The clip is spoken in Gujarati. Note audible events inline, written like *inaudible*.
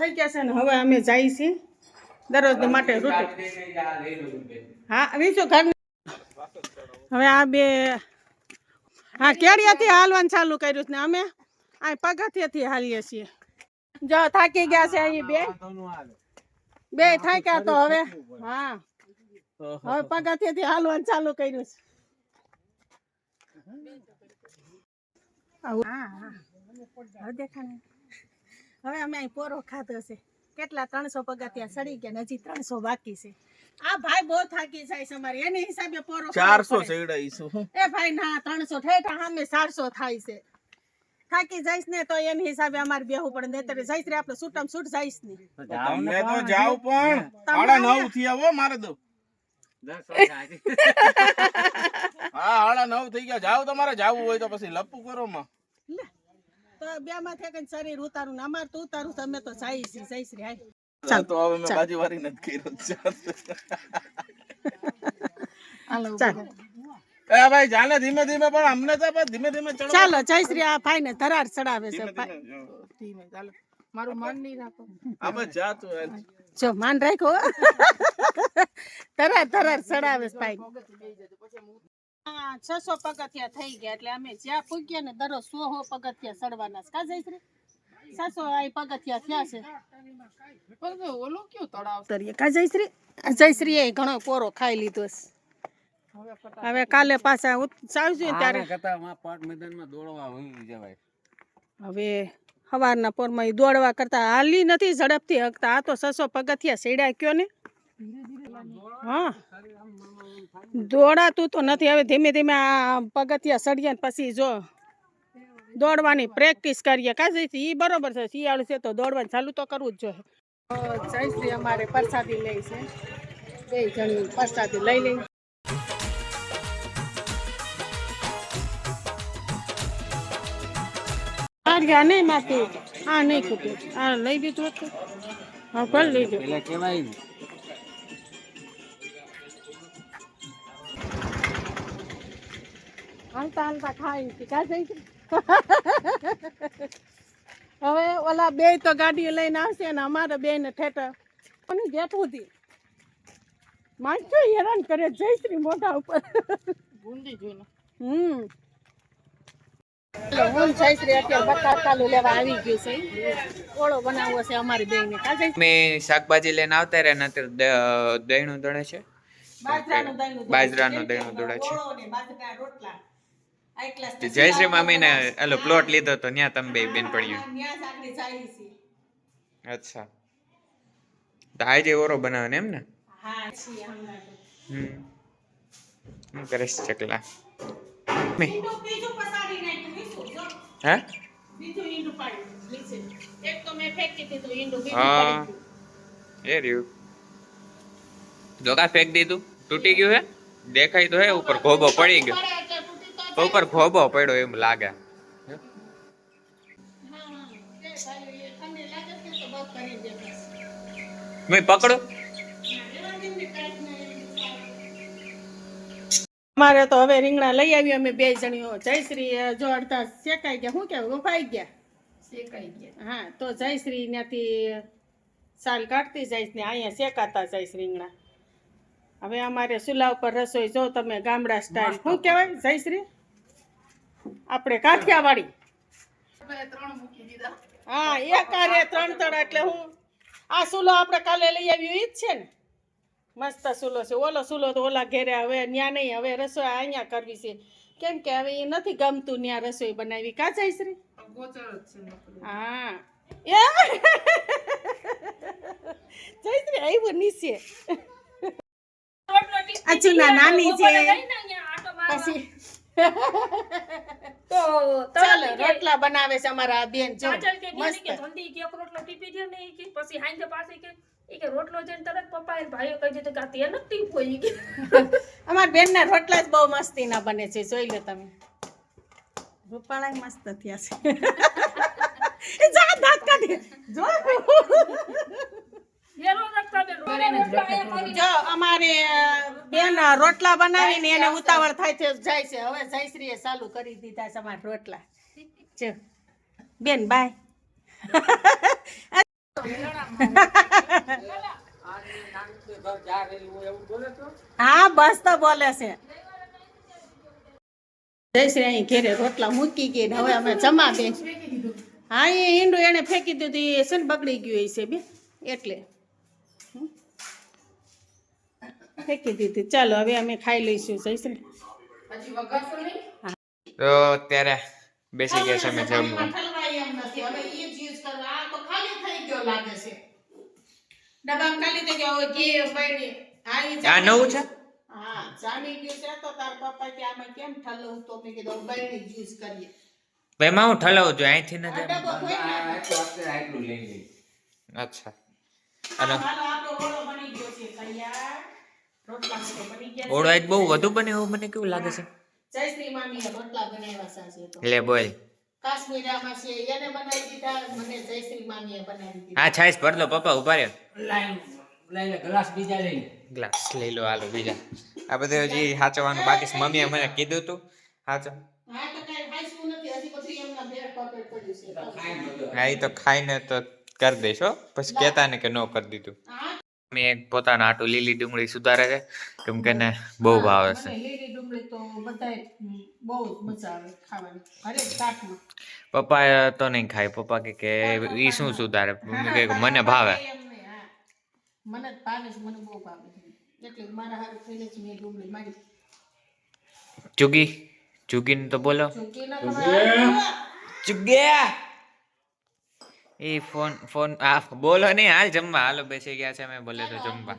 થઈ ગયા છે ને હવે અમે જઈએ છીએ દરરોજ માટે રોટી. હા વીસો ઘર. હવે આ બે હા કેડિયાથી હાલવાનું ચાલુ કર્યું છે ને અમે આ પગથિયાથી હાલીએ છીએ. જો થાકી ગયા છે અહીં બે. બે થાક્યા તો હવે હા. હવે પગથિયાથી હાલવાનું ચાલુ કર્યું છે. આવું. હા. હા ને. હવે અમે અહીં પોરો ખાધો છે. કેટલા ત્રણસો પગથિયા સડી ગયા હજી ત્રણસો બાકી છે. આ ભાઈ બહુ થાકી જાય છે અમારે. એની હિસાબે પોરો ચારસો. એ ભાઈ ના ત્રણસો ઠેઠા સામે ચારસો થાય છે. થાકી જઈશ ને તો એની હિસાબે અમારે બેહવું પડે નેતરે જઈશ રે આપણે છૂટમ છૂટ જઈશ ને. તમને તો જાવ પણ. સાડા નવથી હો મારે દો હા સાડા નવ થઈ ગયા. જાવ તમારે જાવું હોય તો પછી લપુ કરો માં. તો બે માંથી કઈ શરીર ઉતારું ને અમારે તો ઉતારું તમે તો જઈશ ઈ, જઈશ શ્રી હાય. ચાલ તો હવે મેં બાજી વારી નથી કર્યો. ચાલ. ચાલ. એ ભાઈ જાને ધીમે ધીમે પણ અમને તો ધીમે ધીમે ચડો ચાલો જય શ્રી આ ભાઈ ને ધરાર ચડાવે છે ધીમે ચાલો. મારું મન નહીં રાખો. આ બસ જા તું જો માન રાખો ધરાર ધરાર ચડાવે છે ભાઈ. છસો પગથિયા થઈ ગયા એટલે અમે જ્યાં પૂગ્યા ને દરરોજ સો હો પગથિયા ચડવાના કા જઈશ છસો આ પગથિયા થયા છે. ઓલું કયું તળાવ તરીએ કા જયશ્રી? જયશ્રી એ ઘણો કોરો ખાઈ લીધો છે. હવે કાલે પાછા ચાવજો ત્યારે. પાટ મેદાનમાં દોડવા વહી જવાય. હવે સવારના પોરમાં દોડવા કરતા હાલી નથી ઝડપથી હકતા. આ તો સસો પગથિયા સેડા કયો ને? હા. દોડાતું તો નથી. હવે ધીમે ધીમે આ પગથિયા સળીએ પછી જો દોડવાની પ્રેક્ટિસ કરીએ. કાં એ બરોબર છે. શિયાળું છે તો દોડવાનું ચાલુ તો કરવું જ જોઈએ. જયશ્રી અમારે પ્રસાદી લે છે. બે જણ પ્રસાદી લઈ લઈ આ નહીં માતી આ નહીં ખૂટ્યું આ લઈ દીધું હતું. હા, ભલે લઈ પેલા એટલે હણતા હાલતા હાલતા ખાઈ હતી જઈ હવે ઓલા બે તો ગાડી લઈને આવશે ને અમારે બે ને ઠેઠર અને જેઠું હતી માણસો હેરાન કરે જયશ્રી મોઢા ઉપર. બુંદી જોઈને. હમ. હું જયશ્રી અત્યારે બટાકાલું લેવા આવી ગયું છે. ઓળો બનાવવો છે અમારી બેન ને કા મેં શાકભાજી લઈને આવતા રહ્યા અત્યારે દહીણું દળે છે. બાજરાનું દહીંનું દૂધ. બાજરાનું કેમ મામી ને જયશ્રી એલો પ્લોટ લીધો તો ત્યાં તમે બે બેન પડ્યું. અચ્છા. તો જે ઓરો બનાવે એમ ને? હા કરીશ ચકલા. હા? હા. એ રહ્યું. ધોકા ફેંક દીધું? તૂટી ગયું હે? દેખાય તો હે ઉપર ઘોબો પડી ગયો. તો ઉપર ખોબો પડ્યો એમ લાગે. મેં પકડો અમારે તો હવે રીંગણા લઈ આવી અમે બે જણીઓ. જયશ્રી જો અડધા શેકાઈ ગયા. શું કેવું? ઉફાઈ ગયા? શેકાઈ ગયા. હા તો જયશ્રી ત્યાંથી સાલ કાઢતી જઈશ ને અહીંયા શેકાતા જઈશ રીંગણા. હવે અમારે ચૂલા ઉપર રસોઈ. જો તમે ગામડા સ્ટાઇલ શું કહેવાય જયશ્રી? આપણે કાઠિયાવાડી. ત્રણ હા એક આરે ત્રણ ત્રણ એટલે હું આ સુલો આપણે કાલે લઈ આવ્યું ઈ જ છે ને? મસ્ત સુલો છે. ઓલો સુલો તો ઓલા ઘેરે હવે ન્યા નહીં હવે રસોઈ અહીંયા કરવી છે. કેમ કે હવે એ નથી ગમતું ન્યા રસોઈ બનાવી. કા જયશ્રી ગોચર જ હા. એ *laughs* જયશ્રી આવ્યું નીચે. અચુના નાની છે. પછી તો ચાલો રોટલા બનાવે છે અમારા બેન જો કે બેન મસ્ત. કે ધંધી કે રોટલો ટીપી દે ને કે પછી હાંજે પાસે કે કે રોટલો જઈને તરત પપ્પા એ ભાઈઓ કહી દીધું કે આ તે નથી ટીપ હોય કે. *laughs* અમારા બેનના રોટલા જ બહુ મસ્તી ના બને છે જોઈ લો તમે. રૂપાળા મસ્ત થયા છે. *laughs* એ જા દાંત કાઢી. જો. હેરો રખતા બેન રોટલો જો અમારે બેન રોટલા બનાવીને એને ઉતાવળ થાય છે જાય છે. હવે જયશ્રીએ ચાલુ કરી દીધા છે અમારા રોટલા. જો. બેન બાય. હા બસ તો બોલે છે. જયશ્રી અહીં ઘેરે રોટલા મૂકી ગઈ હવે અમે જમા બે હા એ ઈંડું એને ફેંકી દીધું એ છે ને બગડી ગયું છે બે એટલે. ફેંકી દીધી. ચાલો હવે અમે ખાઈ લઈશું. હજી તો અત્યારે બેસી ગયા છે અમે જમવા. ખાલી થઈ ગયો ઘી આ નવું છે? હા જાણી ગયું છે તો તાર પપ્પા કે આમાં કેમ ઠલવું? તો મેં કીધું બળી જ કરીએ. એમાં હું ઠલાવું છું? અહીંથી નાખો. અચ્છા. અને આપણો ઓળો બની ગયો છે. તૈયાર. ઓળો આજ બહુ વધુ બને એવું મને કેવું લાગે છે? જયશ્રી મામીએ રોટલા બનાવ્યા સાંજે તો. લે બોલ. કાશ્મીરામાં છે એને બનાવી દીધા મને જયશ્રી મામીએ બનાવી દીધા. હા છાઈસ ભર લો પપ્પા ઊભા રહ્યો. ગ્લાસ બીજા લઈ ગ્લાસ લઈ લો હાલો બીજા. આ બધું હજી સાચવવાનું બાકી છે. મમ્મીએ મને કીધું તું સાચો હા એ તો ખાઈને તો કરી દઈશ હો. પછી કહેતા ને કે ન કરી દીધું. હા મેં એક પોતાના આટું લીલી ડુંગળી સુધારે છે. કેમ કે એને બહુ ભાવે છે. લીલી ડુંગળી તો બધાય બહુ મજા આવે ખાવાની. હરેક શાકમાં. પપ્પા તો નહીં ખાય. પપ્પા કે કે ઈ શું સુધારે? કહે કે મને ભાવે. મને ભાવે છે મને બહુ ભાવે છે. એટલે મારા હારું થઈને જ મેં ડુંગળી મારી. ચુગી? ચુગીને તો બોલો. ચુગી. ચુગ્યા એ ફોન ફોન, આ બોલો નહીં હાલ જમવા, હાલો બેસી ગયા છે અમે, બોલે તો જમવા.